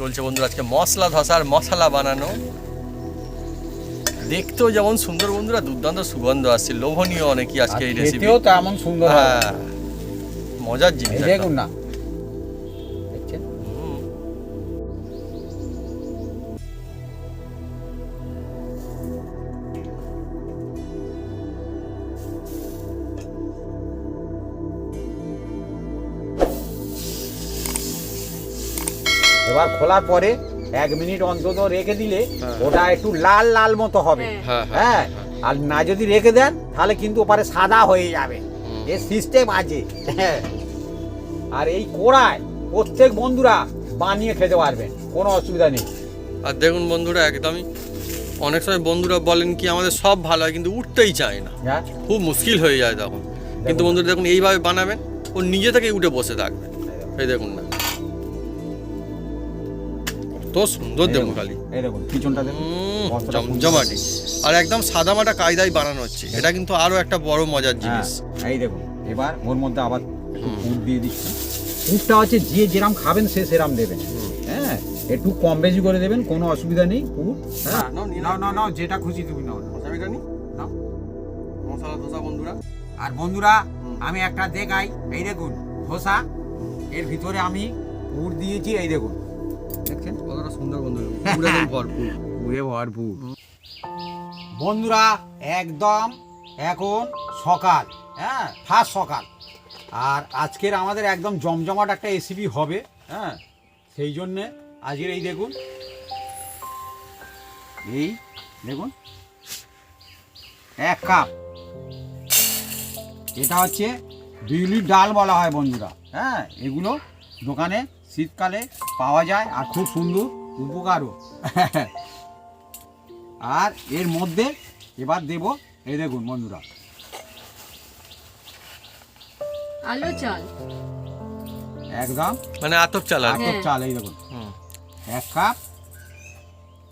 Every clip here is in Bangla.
চলছে বন্ধুরা আজকে মশলা ধসার মশলা বানানো। দেখতেও যেমন সুন্দর বন্ধুরা দুর্দান্ত সুগন্ধ আসছে লোভনীয় অনেকই আজকে এই রেসিপি তেমন সুন্দর হ্যাঁ। মজার জিনিস দেখুন না। এবার খোলার পরে এক মিনিট অন্তত রেখে দিলে হ্যাঁ। ওটা একটু লাল লাল মতো হবে। হ্যাঁ, হ্যাঁ, হ্যাঁ আর না যদি রেখে দেন তাহলে কিন্তু ওপারে সাদা হয়ে যাবে। এর সিস্টেম আছে। হ্যাঁ। আর এই কোড়ায় প্রত্যেক বন্ধুরা বানিয়ে খেতে পারবেন কোনো অসুবিধা নেই। আর দেখুন বন্ধুরা একদমই অনেক সময় বন্ধুরা বলেন কি আমাদের সব ভালো হয় কিন্তু উঠতেই চায় না। খুব মুশকিল হয়ে যায় তখন। কিন্তু বন্ধুরা দেখুন এইভাবে বানাবেন ও নিজে থেকেই উঠে বসে থাকবে। এই দেখুন না। কত সুন্দর দেখুন খালি এই দেখুন পিছনটা জমজমাটি। আর একদম সাদামাটা কায়দায় বানানো হচ্ছে। এটা কিন্তু আরও একটা বড় মজার হ্যাঁ জিনিস। এই দেখুন এবার ওর মধ্যে আবার। পুর দিয়ে দিচ্ছি। পুরটা হচ্ছে যে যেরাম খাবেন সে সেরাম দেবেন হ্যাঁ একটু কম বেশি করে দেবেন কোনো অসুবিধা নেই পুর। হ্যাঁ হ্যাঁ, নাও, নাও নাও। যেটা খুশি তুমি নাও। নাও। মশাবিটা নি? নাও। মশলা ধোসা বন্ধুরা। আর বন্ধুরা আমি একটা দেখাই। এই দেখুন ধোসা এর ভিতরে আমি পুর দিয়েছি এই দেখুন। দেখছেন? কতটা সুন্দর বন্ধু পুরো একদম ভরপুর। পুরে ভরপুর। বন্ধুরা একদম এখন সকাল হ্যাঁ ফার্স্ট সকাল। আর আজকের আমাদের একদম জমজমাট একটা রেসিপি হবে হ্যাঁ সেই জন্যে আজকের এই দেখুন। এই দেখুন। এক কাপ। এটা হচ্ছে বিউলির ডাল বলা হয় বন্ধুরা হ্যাঁ এগুলো দোকানে শীতকালে পাওয়া যায় আর খুব সুন্দর উপকারও। আর এর মধ্যে এবার দেব এই দেখুন বন্ধুরা। আলু চাল। একদম। মানে আতপ চাল আতপ চাল এই দেখুন। হুম। এক কাপ।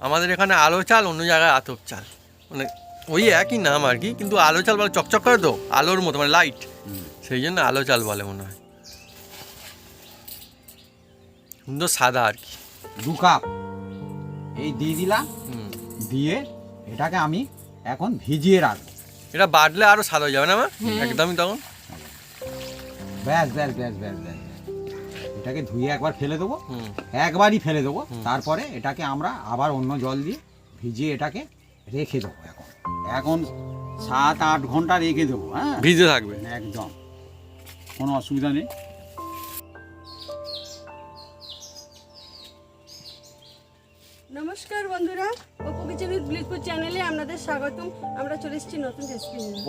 আমাদের এখানে আলো চাল অন্য জায়গায় আতপ চাল। মানে ওই একই নাম আর কি কিন্তু আলো চাল বলে চকচক করে তো আলোর মতো মানে লাইট সেই জন্য আলো চাল বলে মনে হয়। সুন্দর সাদা আর কি। দু কাপ। এই দিয়ে দিলাম। দিয়ে এটাকে আমি এখন ভিজিয়ে রাখব। এটা বাটলে আরও সাদা হয়ে যাবে না মা? একদমই তখন। ব্যাস ব্যাস ব্যাস ব্যাস ব্যাস। এটাকে ধুয়ে একবার ফেলে দেবো। একবারই ফেলে দেবো। তারপরে এটাকে আমরা আবার অন্য জল দিয়ে ভিজিয়ে এটাকে রেখে দেবো এখন। এখন সাত আট ঘণ্টা রেখে দেবো হ্যাঁ? ভিজে থাকবে। একদম। কোনো অসুবিধা নেই। বন্ধুরা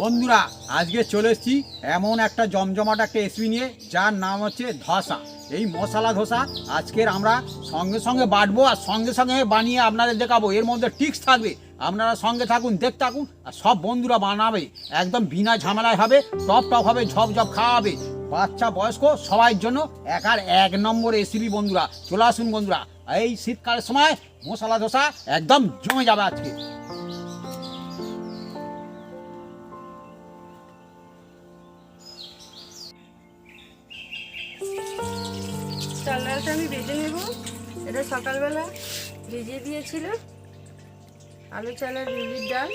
বন্ধুরা, আজকে চলে এসেছি এমন একটা জমজমাট একটা রেসিপি নিয়ে, যার নাম হচ্ছে ধসা। এই মশলা ধোসা আজকের আমরা সঙ্গে সঙ্গে বাটবো আর সঙ্গে সঙ্গে বানিয়ে আপনাদের দেখাবো। এর মধ্যে টিক্স থাকবে। আপনারা সঙ্গে থাকুন দেখতে থাকুন, আর সব বন্ধুরা বানাবে। একদম বিনা ঝামেলায় হবে, টপ টপ হবে ঝপ ঝপ খাওয়া বাচ্চা বয়স্ক সবার জন্য একার এক নম্বর রেসিপি বন্ধুরা। চলে আসুন বন্ধুরা। এই শীতকালের সময় মশলা ধোসা একদম জমে যাবে আজকে। আমি ভেজে নেব। এটা সকালবেলা ভিজিয়ে দিয়েছিল। আলু চাল আর বিউলির ডাল।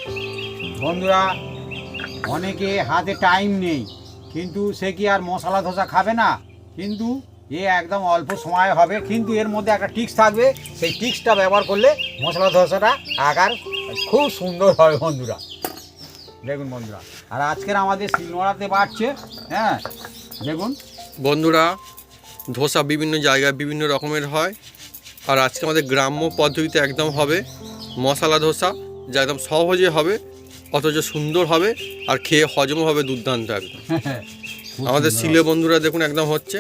বন্ধুরা অনেকে হাতে টাইম নেই কিন্তু সে কি আর মশলা ধোসা খাবে না? কিন্তু এ একদম অল্প সময় হবে কিন্তু এর মধ্যে একটা টিক্স থাকবে। সেই টিক্সটা ব্যবহার করলে মশলা ধোসাটা আকার খুব সুন্দর হবে বন্ধুরা। দেখুন বন্ধুরা আর আজকের আমাদের শিলনোড়াতে বাড়ছে হ্যাঁ দেখুন। বন্ধুরা ধোসা বিভিন্ন জায়গায় বিভিন্ন রকমের হয় আর আজকে আমাদের গ্রাম্য পদ্ধতিতে একদম হবে মশলা ধোসা যা একদম সহজে হবে অথচ সুন্দর হবে আর খেয়ে হজম হবে দুর্দান্ত একদম। খুব আমাদের শিলে বন্ধুরা দেখুন একদম হচ্ছে।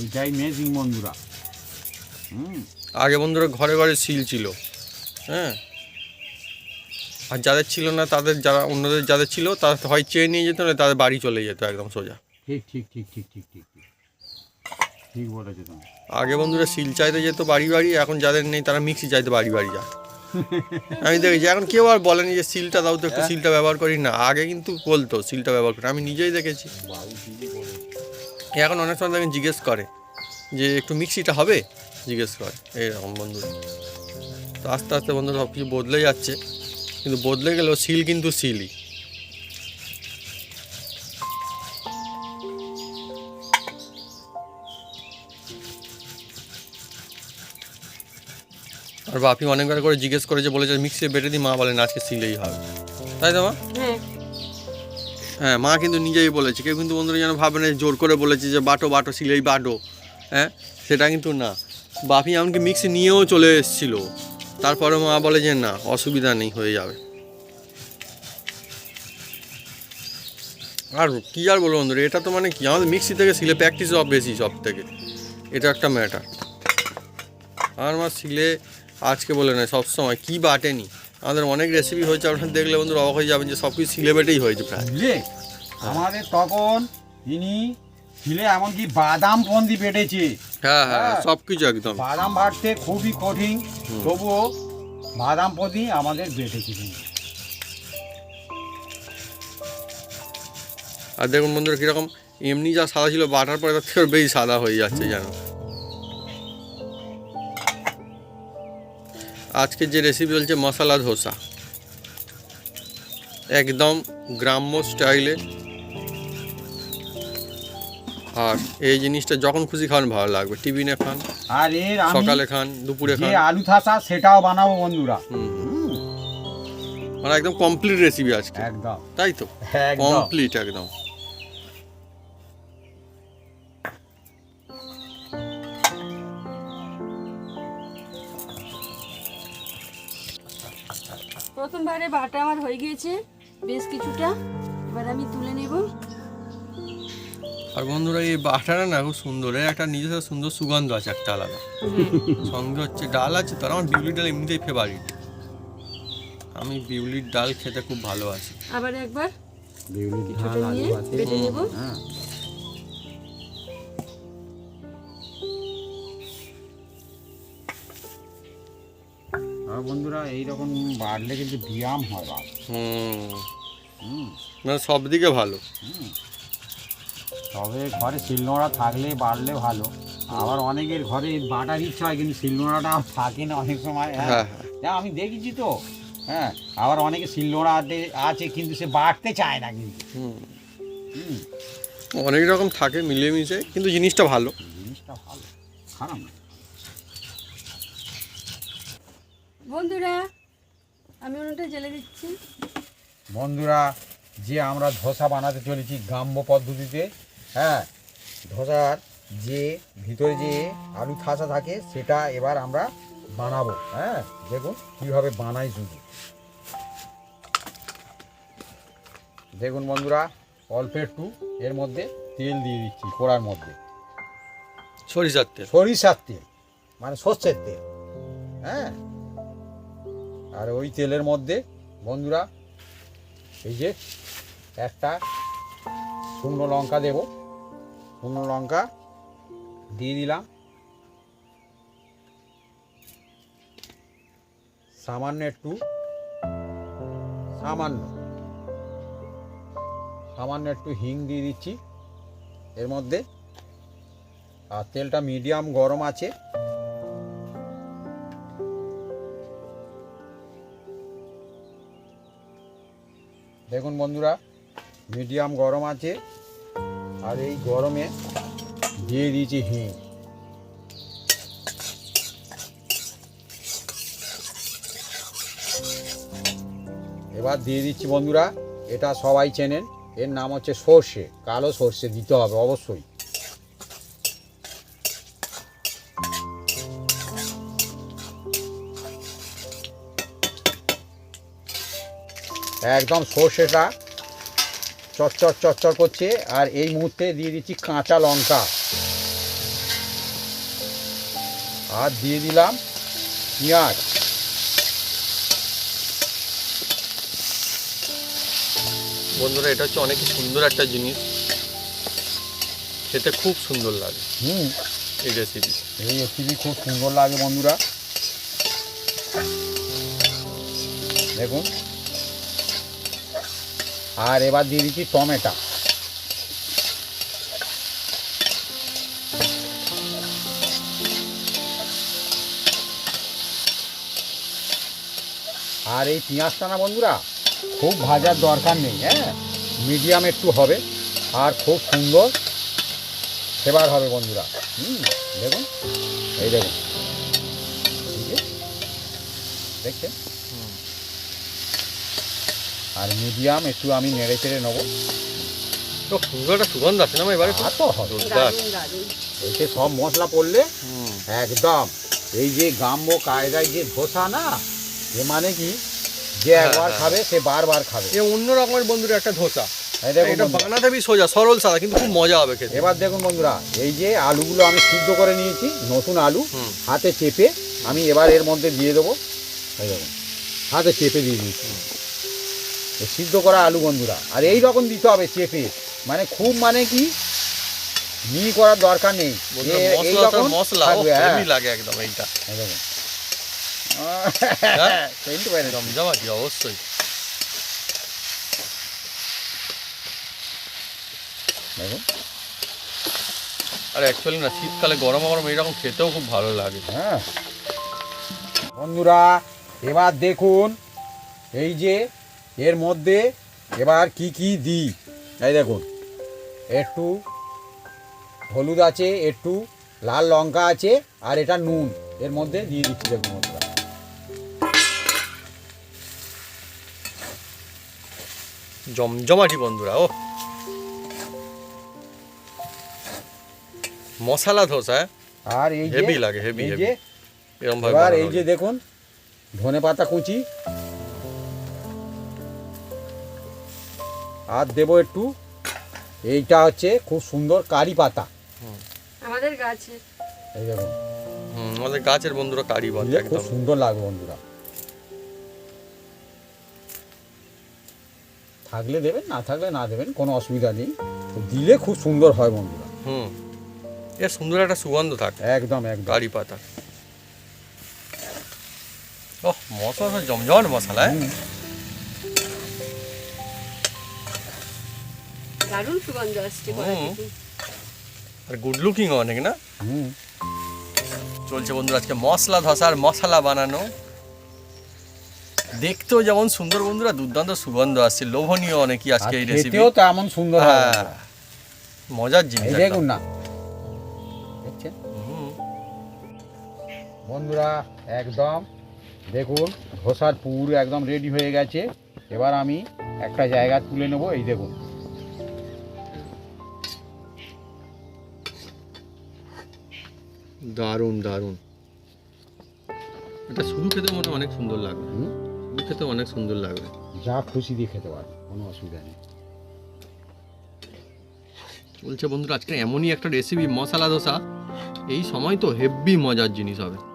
এইটাই মেজিং বন্ধুরা। হুম। আগে বন্ধুরা ঘরে ঘরে সিল ছিল। হ্যাঁ। আর যাদের ছিল না তাদের যারা অন্যদের যাদের ছিল তারা হয় চেয়ে নিয়ে যেত না তাদের বাড়ি চলে যেত একদম সোজা। ঠিক ঠিক ঠিক ঠিক ঠিক ঠিক ঠিক। ঠিক বলেছ তুমি। আগে বন্ধুরা সিল চাইতে যেত বাড়ি বাড়ি এখন যাদের নেই তারা মিক্সি চাইতে বাড়ি বাড়ি যায়। আমি দেখেছি এখন কেউ আর বলেনি যে সিলটা দাও তো একটু সিলটা ব্যবহার করি। না আগে কিন্তু বলতো সিলটা ব্যবহার করি। আমি নিজেই দেখেছি। এখন অনেক সময় দেখেন জিজ্ঞেস করে যে একটু মিক্সিটা হবে? জিজ্ঞেস করে। এইরকম বন্ধুরা তো আস্তে আস্তে বন্ধুরা সব কিছু বদলে যাচ্ছে। কিন্তু বদলে গেলেও সিল কিন্তু সিলই। আর বাপি অনেকবার করে জিজ্ঞেস করে যে বলেছে মিক্সি বেটে দিই, মা বলেন আজকে সিলেই হবে। তাই তো মা? হ্যাঁ মা কিন্তু নিজেই বলেছে, কেউ কিন্তু বন্ধুরা যেন ভাবে না, জোর করে বলেছে যে বাটো বাটো, সিলেই বাটো হ্যাঁ? সেটা কিন্তু না। বাপি এমনকি মিক্সি নিয়েও চলে এসেছিল। তারপরে মা বলে যে না, অসুবিধা নেই, হয়ে যাবে। আর কী আর বলব বন্ধুরা, এটা তো মানে কি? আমাদের মিক্সি থেকে সিলে প্র্যাকটিস সব বেশি, সব থেকে। এটা একটা ম্যাটার আমার মা সিলে আজকে বলে না সবসময় কী বাটেনি? আমাদের অনেক রেসিপি হয়েছে আপনারা দেখলে বন্ধুরা অবাক হয়ে যাবেন যে সব কিছু সিলে বেটেই হয়েছে প্রায়। আমাদের তখন তিনি ছিলে এমনকি বাদাম পন্দি পেটেছে হ্যাঁ হ্যাঁ হ্যাঁ। সব কিছু একদম। বাদাম বাটতে খুবই কঠিন তবুও বাদাম পন্দি আমাদের বেটেছে আর দেখুন বন্ধুরা কীরকম এমনি যা সাদা ছিল বাটার পরে তার থেকে বেশি সাদা হয়ে যাচ্ছে যেন। আজকে যে রেসিপি চলছে মশলা ধোসা। একদম গ্রাম্য স্টাইলে আর এই জিনিসটা যখন খুশি খান ভালো লাগবে। টিফিনে খান আর এর সকালে খান দুপুরে খান। আলু থাসা সেটাও বানাবো বন্ধুরা। মানে একদম কমপ্লিট রেসিপি আজকে। একদম। তাই তো? কমপ্লিট একদম। প্রথমবারে বাটা আমার হয়ে গিয়েছে বেশ কিছুটা। এবার আমি তুলে নেব। আর বন্ধুরা এই বাটাটা না খুব সুন্দর। এর একটা নিজস্ব সুন্দর সুগন্ধ আছে একটা আলাদা। সঙ্গে হচ্ছে ডাল আছে তার আমার বিউলির ডাল এমনিতেই ফেভারিট আমি বিউলির ডাল খেতে খুব ভালোবাসি। আবার একবার বিউলির কিছুটা ঝাল, আলু আছে। বেটে নেব। হ্যাঁ। আর বন্ধুরা এইরকম বাড়লে কিন্তু ব্যায়াম হয় বাবা হুম। হুম। মানে সব দিকে ভালো। তবে ঘরে শিলনোড়া থাকলে বাড়লে ভালো। আবার অনেকের ঘরে বাটার ইচ্ছা হয় কিন্তু শিলনোড়াটা থাকে না অনেক সময় হ্যাঁ। হ্যাঁ হ্যাঁ। আমি দেখেছি তো হ্যাঁ। আবার অনেকে শিলনোড়া আছে- কিন্তু সে বাড়তে চায় না কিন্তু। হুম। হুম। অনেক রকম থাকে মিলিয়ে মিশে কিন্তু জিনিসটা ভালো। জিনিসটা ভালো। খারাপ না। বন্ধুরা আমি ওনাটা জেলে দিচ্ছি। বন্ধুরা যে আমরা ধোসা বানাতে চলেছি গ্রাম্য পদ্ধতিতে হ্যাঁ ধোসার যে ভিতরে যে আলু থাসা থাকে সেটা এবার আমরা বানাবো হ্যাঁ দেখুন কীভাবে বানাই শুধু। দেখুন বন্ধুরা অল্প একটু এর মধ্যে তেল দিয়ে দিচ্ছি কড়ার মধ্যে। সরিষার তেল। সরিষার তেল মানে সর্ষের তেল হ্যাঁ। আর ওই তেলের মধ্যে, বন্ধুরা, এই যে একটা শুকনো লঙ্কা দেব। শুকনো লঙ্কা দিয়ে দিলাম। সামান্য একটু, সামান্য সামান্য একটু হিং দিয়ে দিচ্ছি। এর মধ্যে, আর তেলটা মিডিয়াম গরম আছে। দেখুন বন্ধুরা, মিডিয়াম গরম আছে, আর এই গরমে দিয়ে দিয়েছি হিং। এবার দিয়ে দিচ্ছি বন্ধুরা, এটা সবাই চেনেন, এর নাম হচ্ছে সর্ষে, কালো সর্ষে দিতে হবে, অবশ্যই। একদম সর্ষেটা চচ্চর চচ্চর করছে আর এই মুহূর্তে দিয়ে দিচ্ছি কাঁচা লঙ্কা। আর দিয়ে দিলাম পেঁয়াজ। বন্ধুরা এটা হচ্ছে অনেক সুন্দর একটা জিনিস। খেতে খুব সুন্দর লাগে। হুম। এই রেসিপি এই রেসিপি খুব সুন্দর লাগে বন্ধুরা। দেখুন। আর এবার দিয়ে দিচ্ছি টমেটা। আর এই পেঁয়াজটা না বন্ধুরা, খুব ভাজার দরকার নেই হ্যাঁ? মিডিয়াম একটু হবে, আর খুব সুন্দর সেবার হবে বন্ধুরা। হুম, দেখুন, এই দেখুন। দেখছেন? আর মিডিয়াম একটু আমি নেড়ে চেড়ে নেব। তো একটা সুগন্ধ আছে না এবারে আর তো হবে। এতে সব মশলা পড়লে একদম। এই যে গ্রাম্য কায়দায় যে ধোসা না এ মানে কি? যে হ্যাঁ, একবার হ্যাঁ। খাবে সে বারবার খাবে। এ অন্য রকমের বন্ধুরা একটা ধোসা। এটা বন্ধুরা। বানাতে বি সোজা সরল সাদা কিন্তু খুব মজা হবে খেতে। এবার দেখুন বন্ধুরা এই যে আলুগুলো আমি সিদ্ধ করে নিয়েছি নতুন আলু হাতে চেপে আমি এবার এর মধ্যে দিয়ে দেবো। হাতে চেপে দিয়ে দিচ্ছি এই সিদ্ধ করা আলু বন্ধুরা। আর এই রকম দিতে হবে চেপে। মানে খুব মানে কি? মিহি করার দরকার নেই। মশলা হ্যাঁ। লাগে একদম এইটা। হ্যাঁ? অবশ্যই। আর অ্যাকচুয়ালি না শীতকালে গরম গরম এইরকম খেতেও খুব ভালো লাগে। হ্যাঁ। বন্ধুরা এবার দেখুন এই যে এর মধ্যে এবার কি কি দিই? এই দেখুন একটু হলুদ আছে একটু লাল লঙ্কা আছে আর এটা নুন। এর মধ্যে দিয়ে দিচ্ছি দেখুন বন্ধুরা জমজমাটি বন্ধুরা ও মশলা ধোসা হ্যাঁ? আর এই যে হেভি লাগে হেভি হেভি এরকম ভাবে এবার এই যে দেখুন ধনে পাতা কুচি আর দেবো একটু। এইটা হচ্ছে খুব সুন্দর কারি পাতা। আমাদের গাছে। এই দেখুন হুম, আমাদের গাছের বন্ধুরা কারি বলে দিলে খুব সুন্দর লাগবে বন্ধুরা। থাকলে দেবেন না থাকলে না দেবেন কোনো অসুবিধা নেই। দিলে খুব সুন্দর হয় বন্ধুরা। হুম এর সুন্দর একটা সুগন্ধ থাকে। একদম একদম। কারি পাতা। ওহ মশলা জমজমাট মশলা দারুণ সুগন্ধ আসছে। থেকে। আর গুড লুকিং অনেক না? হুম। চলছে বন্ধুরা আজকে মশলা ধসার মশলা বানানো। দেখতেও যেমন সুন্দর বন্ধুরা দুর্দান্ত সুগন্ধ আসছে। লোভনীয় অনেকই আজকে এই রেসিপি খেতেও তেমন সুন্দর হ্যাঁ। মজার জিনিস দেখুন না। দেখছেন? বন্ধুরা একদম দেখুন ধোসার পুরো একদম রেডি হয়ে গেছে। এবার আমি একটা জায়গা তুলে নেব এই দেখুন। দারুণ দারুণ। এটা শুধু খেতে মনে অনেক সুন্দর লাগবে। শুধু খেতে অনেক সুন্দর লাগবে। যা খুশি দিয়ে খেতে পারো কোনো অসুবিধা নেই। বলছে বন্ধুরা আজকে এমনই একটা রেসিপি মশলা দোসা এই সময় তো হেভি মজার জিনিস হবে।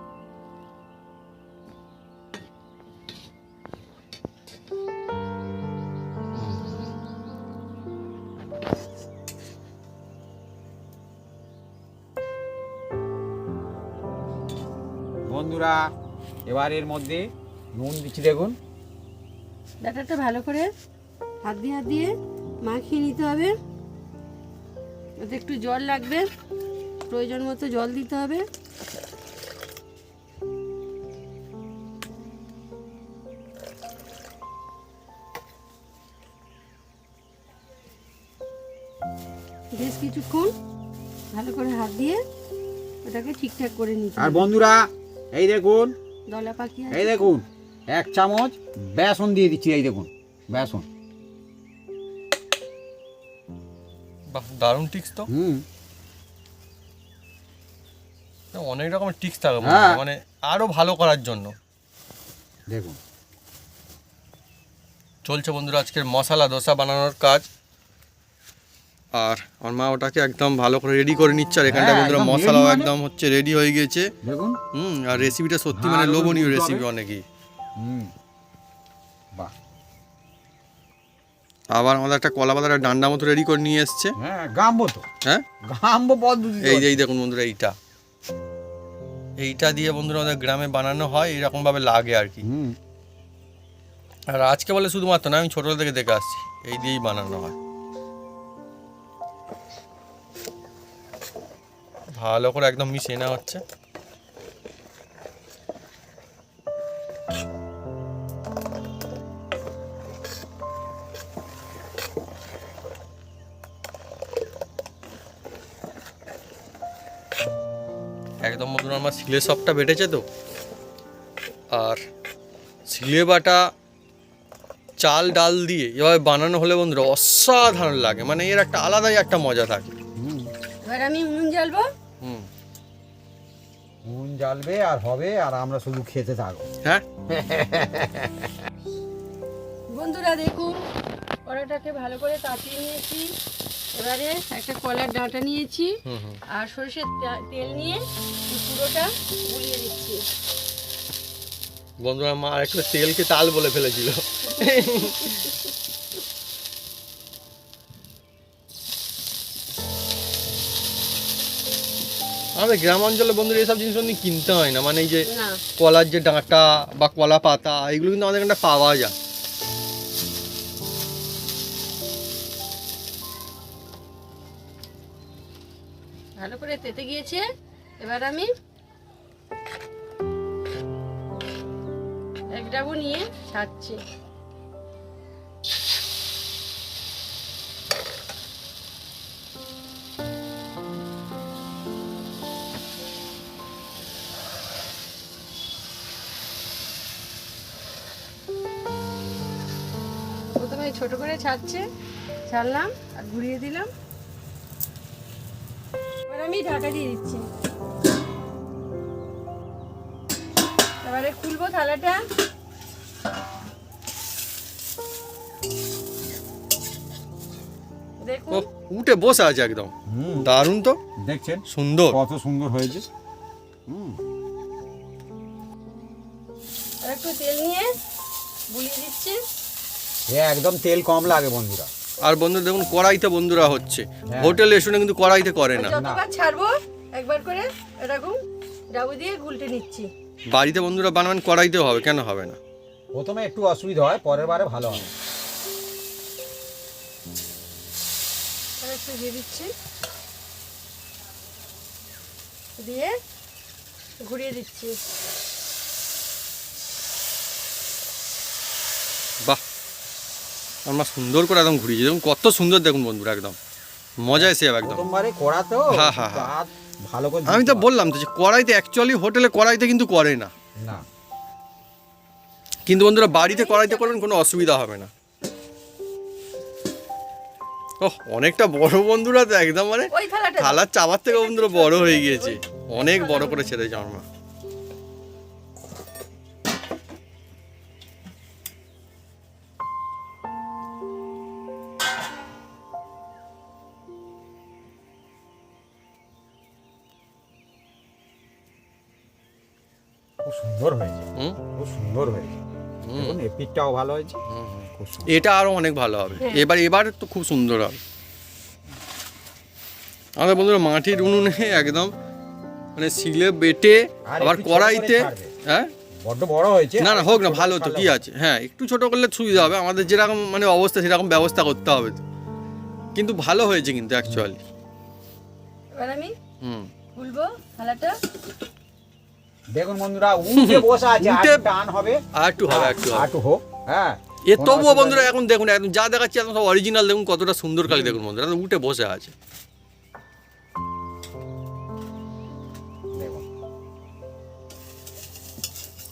এবার এর মধ্যে নুন দিচ্ছি দেখুন। ব্যাটারটা ভালো করে হাত দিয়ে হাত দিয়ে মাখিয়ে নিতে হবে। ওতে একটু জল লাগবে প্রয়োজন মতো জল দিতে হবে। বেশ কিছুক্ষণ ভালো করে হাত দিয়ে ওটাকে ঠিকঠাক করে নিতে আর বন্ধুরা এই দেখুন দলা পাখি আছে। এই দেখুন এক চামচ বেসন দিয়ে দিচ্ছি এই দেখুন বেসন। বাহ দারুণ টিক্স তো। হুম। অনেক রকমের টিক্স থাকে হ্যাঁ। মানে আরও ভালো করার জন্য। দেখুন। চলছে বন্ধুরা আজকের মশলা দোসা বানানোর কাজ। আর আমার মা ওটাকে একদম ভালো করে রেডি করে নিচ্ছে। আর এখানটা হ্যাঁ, বন্ধুরা মশলাও মানে? একদম হচ্ছে রেডি হয়ে গিয়েছে দেখুন। হুম আর রেসিপিটা সত্যি মানে লোভনীয় রেসিপি। অনেকই। আবার আমাদের একটা কলা পাতার ডান্ডা মতো রেডি করে নিয়ে এসছে। হ্যাঁ তো। হ্যাঁ? গাম্ব পদ্ধতি এই দেখুন বন্ধুরা এইটা। এইটা দিয়ে বন্ধুরা আমাদের গ্রামে বানানো হয় এইরকম ভাবে লাগে আর কি। আর আজকে বলে শুধুমাত্র না আমি ছোটবেলা থেকে দেখে আসছি। এই দিয়েই বানানো হয়। ভালো করে একদম মিশিয়ে নেওয়া হচ্ছে। একদম মতন আমার সিলে সবটা বেটেছে তো। আর শিলে বাটা চাল, ডাল দিয়ে এভাবে বানানো হলে বন্ধুরা অসাধারণ লাগে। মানে এর একটা আলাদাই একটা মজা থাকে। এবার আমি উনুন জ্বালবো। জ্বালবে আর হবে আর আমরা শুধু খেতে থাকব। হ্যাঁ? বন্ধুরা দেখুন কড়াটাকে ভালো করে তাপিয়ে নিয়েছি। এবারে একটা কলার ডাঁটা নিয়েছি আর সরষের তেল নিয়ে পুরোটা গুলিয়ে দিচ্ছি বন্ধুরা মা একটু তেলকে তাল বলে ফেলেছিল। আমাদের গ্রাম অঞ্চলে বন্ধুরা এসব জিনিস কিন্তু কিনতে হয় না। মানে এই যে কলার যে ডাঁটা বা কলা পাতা এগুলো কিন্তু আমাদের এখানে পাওয়া যায়। ভালো করে তেতে গিয়েছে। এবার আমি এক ডাবু নিয়ে ছাড়ছি। ছাড়ছে ছাড়লাম আর ঘুরিয়ে দিলাম। এবার আমি ঢাকা দিয়ে দিচ্ছি। এবারে খুলবো থালাটা। ও দেখুন উঠে বসে আছে একদম। হুম। দারুণ তো। দেখছেন? সুন্দর। কত সুন্দর হয়েছে। একটু তেল নিয়ে বুলিয়ে দিচ্ছি। একদম তেল কম লাগে বন্ধুরা। আর বন্ধুরা দেখুন কড়াইতে বন্ধুরা হচ্ছে। হোটেল হোটেলে এসে কিন্তু কড়াইতে করে না। যতবার ছাড়বো? একবার করে এরকম ডাবু দিয়ে গুলটে নিচ্ছি। বাড়িতে বন্ধুরা বানাবেন কড়াইতেও হবে কেন হবে না? প্রথমে একটু অসুবিধা হয় পরের বারে ভালো হবে। একটু দিয়ে দিচ্ছি। দিয়ে ঘুরিয়ে দিচ্ছি। বাহ আমার সুন্দর করে একদম ঘুরিয়েছে দেখুন কত সুন্দর দেখুন বন্ধুরা একদম। মজা এসে যাবে একদম। হ্যাঁ, হ্যাঁ, হ্যাঁ। ভালো করে আমি তো বললাম তো যে কড়াইতে অ্যাকচুয়ালি হোটেলে কড়াইতে কিন্তু করে না। না। কিন্তু বন্ধুরা বাড়িতে কড়াইতে করবেন কোনো অসুবিধা হবে না। ওহ অনেকটা বড় বন্ধুরা তো একদম মানে থালার চাবার থেকে বন্ধুরা বড় হয়ে গিয়েছে। অনেক বড় করে ছেড়েছে আমার। মা সুন্দর হয়েছে। খুব সুন্দর হয়েছে। হুম। দেখুন ভালো হয়েছে। খুব সুন্দর। এটা আরও অনেক ভালো হবে। হ্যাঁ। এবার এবার তো খুব সুন্দর হবে। আমাদের বন্ধুরা মাটির উনুনে একদম মানে শিলে বেটে আবার কড়াইতে হ্যাঁ? বড্ড বড় হয়েছে না না হোক না ভালো তো কি আছে? হ্যাঁ একটু ছোট করলে সুবিধা হবে। আমাদের যেরকম মানে অবস্থা সেরকম ব্যবস্থা করতে হবে তো। কিন্তু ভালো হয়েছে কিন্তু অ্যাকচুয়ালি এবার আমি হুম। খুলবো থালাটা। দেখুন বন্ধুরা উঠে বসে আছে উঠে- টান হবে। একটু হবে একটু একটু হোক হ্যাঁ। এ তবুও বন্ধুরা এখন দেখুন একদম যা দেখাচ্ছি এখন সব অরিজিনাল দেখুন কতটা সুন্দর কালি দেখুন বন্ধুরা উঠে বসে আছে।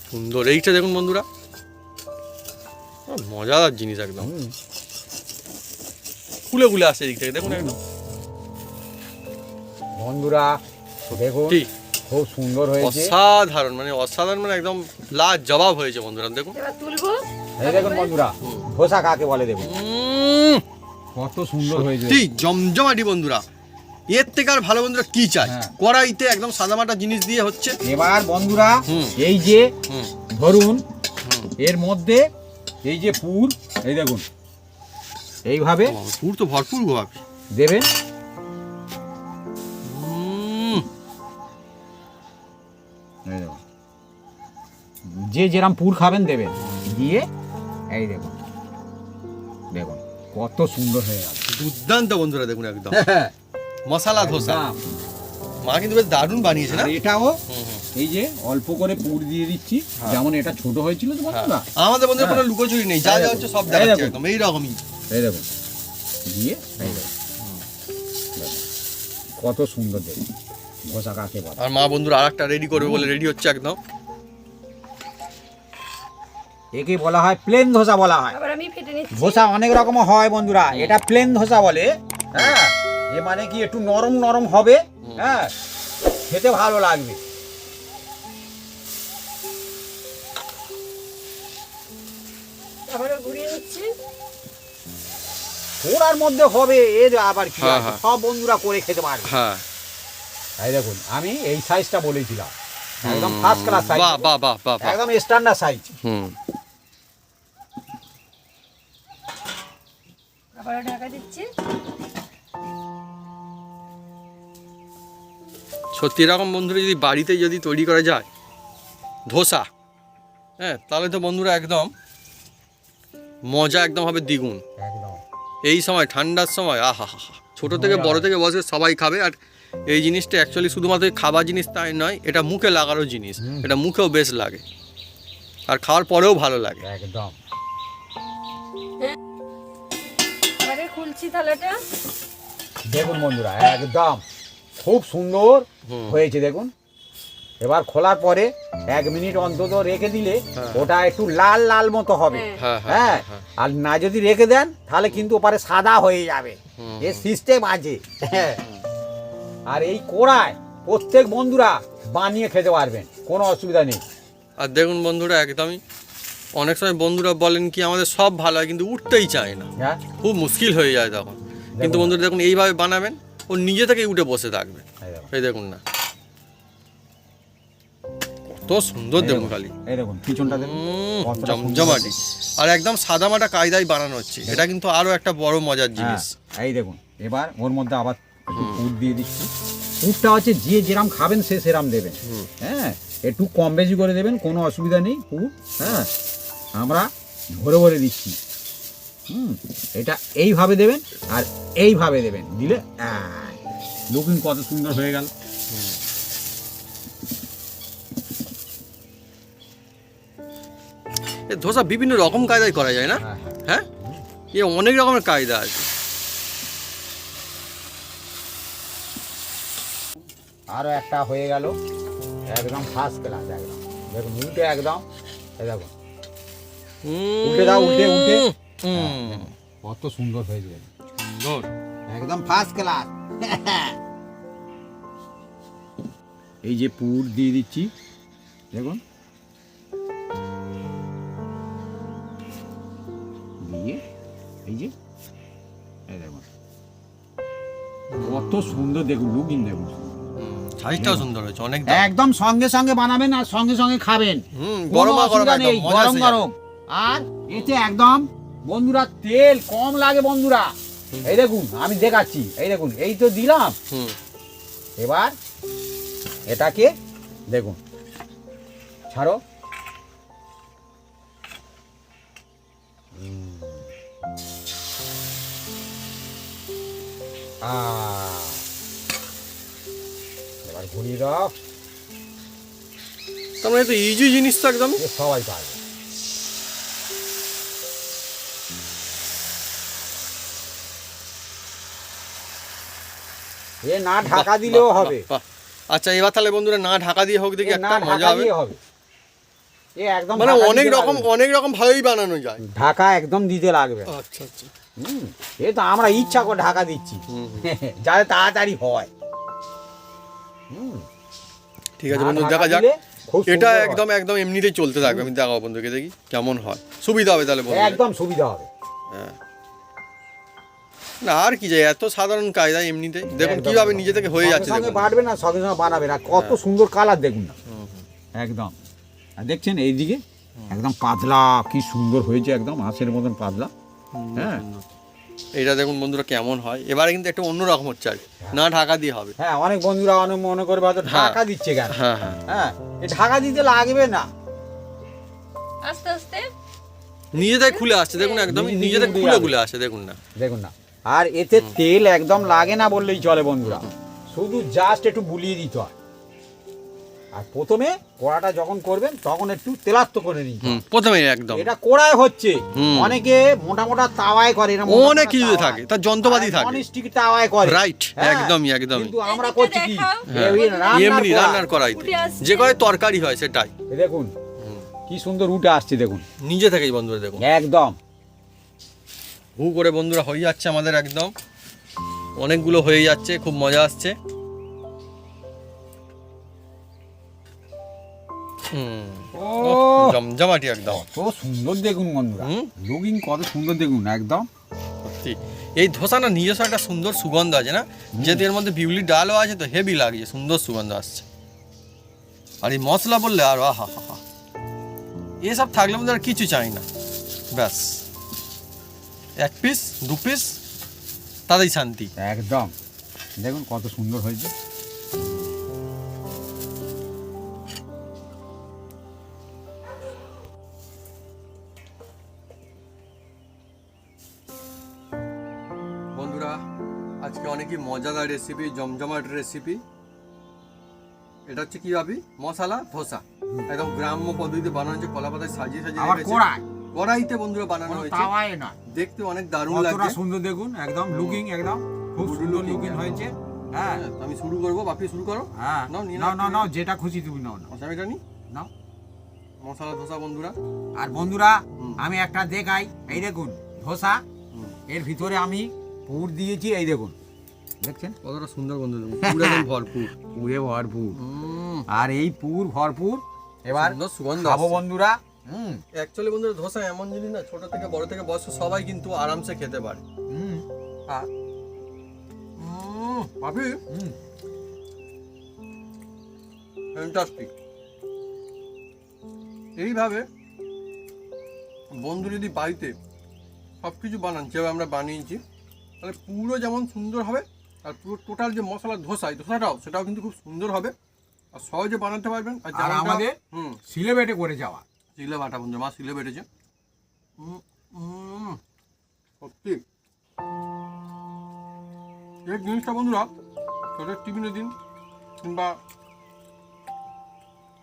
সুন্দর এইটা দেখুন বন্ধুরা। মজাদার জিনিস একদম। খুলে খুলে আসছে এদিক থেকে দেখুন একদম। বন্ধুরা দেখুন কি? খুব সুন্দর হয়েছে। অসাধারণ মানে অসাধারণ মানে একদম লাজ জবাব হয়েছে বন্ধুরা দেখুন এবার তুলবো। এই দেখুন বন্ধুরা ধোসা কাকে বলে দেখুন। কত সুন্দর হয়েছে। জমজমাটি বন্ধুরা। এর থেকে আর ভালো বন্ধুরা কি চাই? হ্যাঁ। কড়াইতে একদম সাদামাটা জিনিস দিয়ে হচ্ছে। এবার বন্ধুরা হুম। এই যে ধরুন এর মধ্যে এই যে পুর এই দেখুন। এইভাবে পুর তো ভরপুর গো আপনি দেবেন। যে যেরাম পুর খাবেন দেবেন। দিয়ে এই দেখুন। দেখুন কত সুন্দর হয়ে গেল। দুর্দান্ত বন্ধুরা দেখুন একদম। মশালা ধোসা। মা কিন্তু বেশ দারুণ বানিয়েছে না? এটাও। এই যে অল্প করে পুর দিয়ে দিচ্ছি যেমন এটা ছোট হয়েছিল তো বন্ধুরা। আমাদের বন্ধুরা কোনো হ্যাঁ। লুকোচুরি নেই। যা যা হচ্ছে সব এই দেখাচ্ছে। একদম এইরকমই এই দেখুন। দিয়ে এই দেখুন। কত সুন্দর দেখুন। ধোসা কাকে বলে? আর মা বন্ধুরা আর একটা রেডি করবে বলে রেডি হচ্ছে একদম। একে বলা হয় প্লেন ধোসা বলা হয়। ধোসা অনেক রকম হয় বন্ধুরা এটা প্লেন ধোসা বলে হ্যাঁ? এ মানে কি একটু নরম নরম হবে হ্যাঁ? খেতে ভালো লাগবে। ঘুরিয়ে মধ্যে হবে এর আবার কি হ্যাঁ? হ্যাঁ। সব বন্ধুরা করে খেতে পারবে। হ্যাঁ। এই দেখুন আমি এই সাইজটা বলেছিলাম একদম ফার্স্ট ক্লাস সাইজ বাহ বাহ বাহ বাহ বাহ। একদম স্ট্যান্ডার্ড সাইজ হুম। আবারও ঢাকা দিচ্ছি। সত্যি এরকম বন্ধুরা যদি বাড়িতে যদি তৈরি করা যায় ধোসা হ্যাঁ তাহলে তো বন্ধুরা একদম মজা একদম হবে দ্বিগুণ। একদম। এই সময় ঠান্ডার সময় আহা হা হা ছোটো থেকে বড় থেকে বসে সবাই খাবে আর এই জিনিসটা অ্যাকচুয়ালি শুধুমাত্র খাবার জিনিস তাই নয় এটা মুখে লাগারও জিনিস এটা মুখেও বেশ লাগে আর খাওয়ার পরেও ভালো লাগে। একদম। থালাটা দেখুন বন্ধুরা একদম খুব সুন্দর হয়েছে দেখুন। এবার খোলার পরে এক মিনিট অন্তত রেখে দিলে হ্যাঁ। ওটা একটু লাল লাল মতো হবে। হ্যাঁ। হ্যাঁ হ্যাঁ আর না যদি রেখে দেন তাহলে কিন্তু ওপারে সাদা হয়ে যাবে। এ সিস্টেম আছে। হ্যাঁ। আর এই কোড়ায় প্রত্যেক বন্ধুরা বানিয়ে খেতে পারবেন। কোনো অসুবিধা নেই। আর দেখুন বন্ধুরা একদমই অনেক সময় বন্ধুরা বলেন কি আমাদের সব ভালো হয় কিন্তু উঠতেই চায় না। হ্যাঁ? খুব মুশকিল হয়ে যায় তখন। কিন্তু বন্ধুরা দেখুন এইভাবে বানাবেন ও নিজে থেকেই উঠে বসে থাকবে। এই দেখুন, না। কত সুন্দর দেখুন খালি। জমজমাটি আর একদম সাদামাটা কায়দায় বানানো হচ্ছে। এটা কিন্তু আরও একটা বড় মজার জিনিস। হ্যাঁ, এই দেখুন এবার ওর মধ্যে আবার পুর দিয়ে দিচ্ছি। পুরটা হচ্ছে যে যেরাম খাবেন সে সেরাম দেবেন। হ্যাঁ একটু কম বেশি করে দেবেন কোনো অসুবিধা নেই পুর। হ্যাঁ আমরা ভরে ভরে দিচ্ছি। হুম এটা এইভাবে দেবেন আর এইভাবে দেবেন। দিলে লুকিং কত সুন্দর হয়ে গেল। ধোসা বিভিন্ন রকম কায়দায় করা যায় না? হ্যাঁ হ্যাঁ। এ অনেক রকমের কায়দা আছে। আরও একটা হয়ে গেল। একদম ফার্স্ট ক্লাস একদম। দেখুন উল্টে একদম। দেখুন। উল্টে দাও, উল্টে, উল্টে। কত সুন্দর হয়েছে। সুন্দর। একদম ফার্স্ট ক্লাস এই যে পুর দিয়ে দিচ্ছি দেখুন। দিয়ে এই যে দেখুন। কত সুন্দর দেখুন লুকিং দেখুন। সাইজটাও সুন্দর হয়েছে অনেক একদম সঙ্গে সঙ্গে বানাবেন আর সঙ্গে সঙ্গে খাবেন। হুম গরম গরম। গরম। আর এতে একদম বন্ধুরা তেল কম লাগে বন্ধুরা। এই দেখুন আমি দেখাচ্ছি এই দেখুন এই তো দিলাম। এবার এটাকে দেখুন ছাড়ো। এবার ঘুরিয়ে দাও। তার মানে তো ইজি জিনিস তো একদম। সবাই পারবে। এ না ঢাকা দিলেও হবে। আচ্ছা এবার তাহলে বন্ধুরা না ঢাকা দিয়ে হোক দেখি একটা মজা হবে। এ একদম মানে অনেক রকম অনেক রকম ভাবেই বানানো যায়। ঢাকা একদম দিতে লাগবে। আচ্ছা আচ্ছা। হুম, এ তো আমরা ইচ্ছা করে ঢাকা দিচ্ছি। যাতে তাড়াতাড়ি হয়। হুম, ঠিক আছে বন্ধু দেখা যাক। এটা একদম একদম এমনিতেই চলতে থাকবে। আমি দেখাবো বন্ধুকে দেখি কেমন হয়। সুবিধা হবে তাহলে একদম সুবিধা হবে। হ্যাঁ। না আর কি যায় এত সাধারণ কায়দা এমনিতে। দেখুন কীভাবে নিজে থেকে হয়ে যাচ্ছে সঙ্গে বাড়বে না সঙ্গে সঙ্গে বানাবে না। কত সুন্দর কালার দেখুন না। একদম। আর দেখছেন এইদিকে? একদম পাতলা কি সুন্দর হয়েছে একদম হাঁসের মতন পাতলা। হ্যাঁ। এটা দেখুন বন্ধুরা কেমন হয়। এবারে কিন্তু একটু অন্যরকম হচ্ছে আর না ঢাকা দিয়ে হবে। হ্যাঁ অনেক বন্ধুরা অনেক মনে করবে হয়তো হ্যাঁ। ঢাকা দিচ্ছে কেন? হ্যাঁ হ্যাঁ হ্যাঁ। এ ঢাকা দিতে লাগবে না। আস্তে আস্তে। নিজেদের খুলে আসছে দেখুন একদম নিজে- নিজেদের খুলে খুলে আসে দেখুন না। দেখুন না। আর এতে তেল একদম লাগে না বললেই চলে বন্ধুরা। শুধু জাস্ট একটু বুলিয়ে দিতে হয়। আর প্রথমে কড়াটা যখন করবেন তখন একটু তেলাত্ত করে নিন হুম প্রথমে একদম। এটা কোড়ায় হচ্ছে। হুম। অনেকে মোটা মোটা তাওয়ায় করে না অনেক কিছু থাকে তার যন্ত্রপাতি থাকে। ননস্টিক তাওয়ায় করে। রাইট হ্যাঁ। একদমই একদমই। কিন্তু আমরা করছি কি? হ্যাঁ। রান্নার এমনি কড়ায়। রান্নার করাইতে যে করে তরকারি হয় সেটাই। এই দেখুন কি সুন্দর উঠে আসছে দেখুন। নিজে থেকেই বন্ধুরা দেখুন। একদম। হু করে বন্ধুরা হয়ে যাচ্ছে আমাদের একদম। অনেকগুলো হয়ে যাচ্ছে খুব মজা আসছে। জমজমাটি একদম। কত সুন্দর দেখুন বন্ধুরা। হুম। লুকিং কত সুন্দর দেখুন একদম। সত্যি। এই ধোসা না নিজস্ব একটা সুন্দর সুগন্ধ আছে না? যেহেতু এর মধ্যে ডালও আছে তো হেভি লাগছে সুন্দর সুগন্ধ আসছে। আর এই মশলা বললে আর আহা হা হা। এসব থাকলে আমাদের কিছু চাই না। ব্যাস। এক পিস দু পিস তাতেই শান্তি। একদম। দেখুন কত সুন্দর হয়েছে। বন্ধুরা আজকে অনেকই মজাদার রেসিপি জমজমাট রেসিপি এটা হচ্ছে কি ভাবি? মশলা ধোসা। একদম গ্রাম্য পদ্ধতিতে বানানো হচ্ছে কলা পাতায় সাজিয়ে সাজিয়ে রেখেছে। কড়াইতে বন্ধুরা বানানো হয়েছে। তাওয়ায় না। দেখতে অনেক দারুণ লাগছে সুন্দর দেখুন একদম লুকিং একদম খুব সুন্দর লুকিং হয়েছে। হ্যাঁ। হ্যাঁ, আমি শুরু করব বাপি শুরু করো। হ্যাঁ। নাও, নাও নাও, নাও যেটা খুশি তুমি নাও নাও। মশলা এটা নি নাও। মশলা ধোসা বন্ধুরা। আর বন্ধুরা আমি একটা দেখাই। এই দেখুন ধোসা। এর ভিতরে আমি পুর দিয়েছি এই দেখুন। দেখছেন? কতটা সুন্দর বন্ধু দেখুন, পুরো ভরপুর। পুরে ভরপুর। আর এই পুর ভরপুর। এবার সুগন্ধ খাব বন্ধুরা। হুম। অ্যাকচুয়ালি বন্ধুরা ধোসা এমন জিনিস না ছোট থেকে বড় থেকে বয়স্ক সবাই কিন্তু আরামসে খেতে পারে। হুম। আর ভাবি হুম। ফ্যান্টাস্টিক এইভাবে বন্ধু যদি বাড়িতে সব কিছু বানান যেভাবে আমরা বানিয়েছি তাহলে পুরো যেমন সুন্দর হবে আর পুরো টোটাল যে মশলার ধোসা এই ধোসাটাও সেটাও কিন্তু খুব সুন্দর হবে। আর সহজে বানাতে পারবেন আর যেমনটা- আমাদের হুম। সিলে বেটে করে যাওয়া। শিলে বাটা বন্ধু মা শিলে বেটেছে। সত্যি। এই জিনিসটা বন্ধুরা ছোটোর টিফিনে দিন কিংবা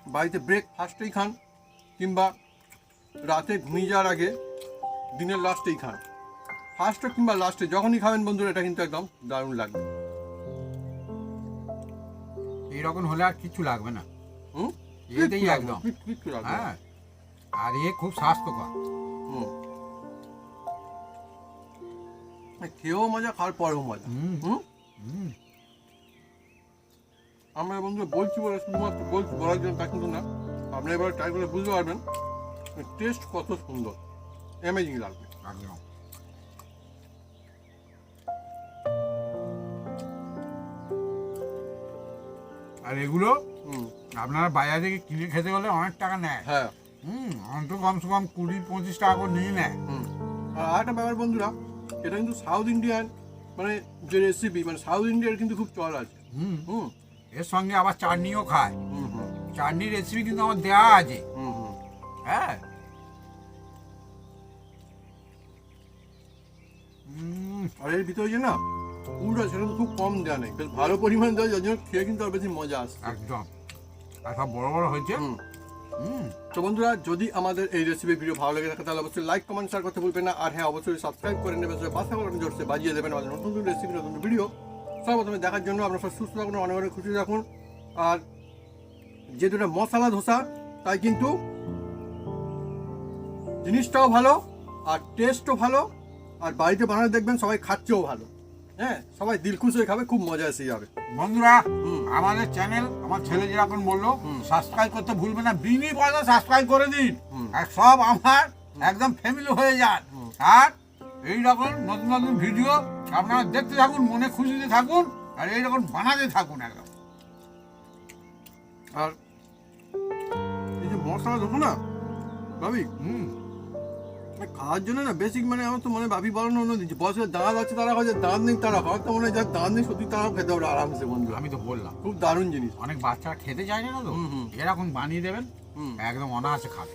বাড়িতে ব্রেকফাস্টেই খান কিংবা রাতে ঘুমিয়ে যাওয়ার আগে দিনের লাস্টেই খান। ফার্স্টে কিংবা লাস্টে যখনই খাবেন বন্ধুরা এটা কিন্তু একদম দারুণ লাগবে। এইরকম হলে আর কিছু লাগবে না। হুম? এটাই একদম। কিচ্ছু লাগবে হ্যাঁ। আর এ খুব স্বাস্থ্যকর। হুম। খেয়েও মজা খাওয়ার পরেও মজা। হুম। হুম? হুম। আমরা বন্ধু বলছি বলে শুধুমাত্র বলছি বলার জন্য তা কিন্তু না। আপনি এবার ট্রাই করে বুঝতে পারবেন টেস্ট কত সুন্দর। অ্যামেজিং লাগবে। একদম। আর এগুলো হুম। আপনারা বাজার থেকে কিনে খেতে গেলে অনেক টাকা নেয়। হ্যাঁ। হুম অন্ত কমসে কম কুড়ি পঁচিশ টাকা করে নিয়ে নেয় হুম। আর আরেকটা ব্যাপার বন্ধুরা এটা কিন্তু সাউথ ইন্ডিয়ান মানে যে রেসিপি মানে সাউথ ইন্ডিয়ার কিন্তু খুব চল আছে। হুম। হুম। এর সঙ্গে আবার চাটনিও খায়। হুম হুম। চাটনির রেসিপি কিন্তু আমার দেওয়া আছে। হুম হুম। হ্যাঁ। হুম, আর এর ভিতরে যে না পুরো সেটা তো খুব কম দেওয়া নেই। বেশ ভালো পরিমাণ দেওয়া যার জন্য খেয়ে কিন্তু আর বেশি মজা আসছে। একদম। আর সব বড় বড় হয়েছে। হুম। তো বন্ধুরা, যদি আমাদের এই রেসিপি ভিডিও ভালো লেগে থাকে, তাহলে অবশ্যই লাইক কমেন্ট শেয়ার করতে ভুলবেন না। আর হ্যাঁ অবশ্যই সাবস্ক্রাইব করে নেবেন পাশে বাটন জোরসে বাজিয়ে দেবেন আমাদের নতুন নতুন রেসিপি নতুন ভিডিও সর্বপ্রথমে দেখার জন্য আপনারা সুস্থ থাকুন, অনেক অনেক খুশি থাকুন। আর যে এটা মশলা ধোসা, তাই কিন্তু জিনিসটাও ভালো, আর টেস্টও ভালো, আর বাড়িতে বানানো দেখবেন সবাই খাচ্ছেও ভালো। হ্যাঁ সবাই দিল খুশ হয়ে খাবে খুব মজা এসে যাবে বন্ধুরা আমাদের চ্যানেল আমার ছেলে যেরকম বলল। সাবস্ক্রাইব করতে ভুলবেন না বিনি পয়সা সাবস্ক্রাইব করে দিন। আর সব আমার একদম ফ্যামিলি হয়ে যান। আর এই রকম নতুন নতুন ভিডিও আপনারা দেখতে থাকুন মনে খুশিতে থাকুন আর এই রকম বানাতে থাকুন একদম। আর এই যে মশলা দেখো না ভাবি? হুম। খাওয়ার জন্য না? বেসিক মানে আমার তো মনে ভাবি বলানো অন্য দিচ্ছে। বয়সের দাঁত আছে তারা হয় দাঁত নেই তারা হয়। তো মনে হয় যার দাঁত নেই সত্যি তারাও খেতে পারে আরামসে বন্ধু আমি তো বললাম। খুব দারুণ জিনিস। অনেক বাচ্চারা খেতে চায় না তো। এরকম বানিয়ে দেবেন একদম অনায়াসে খাবে।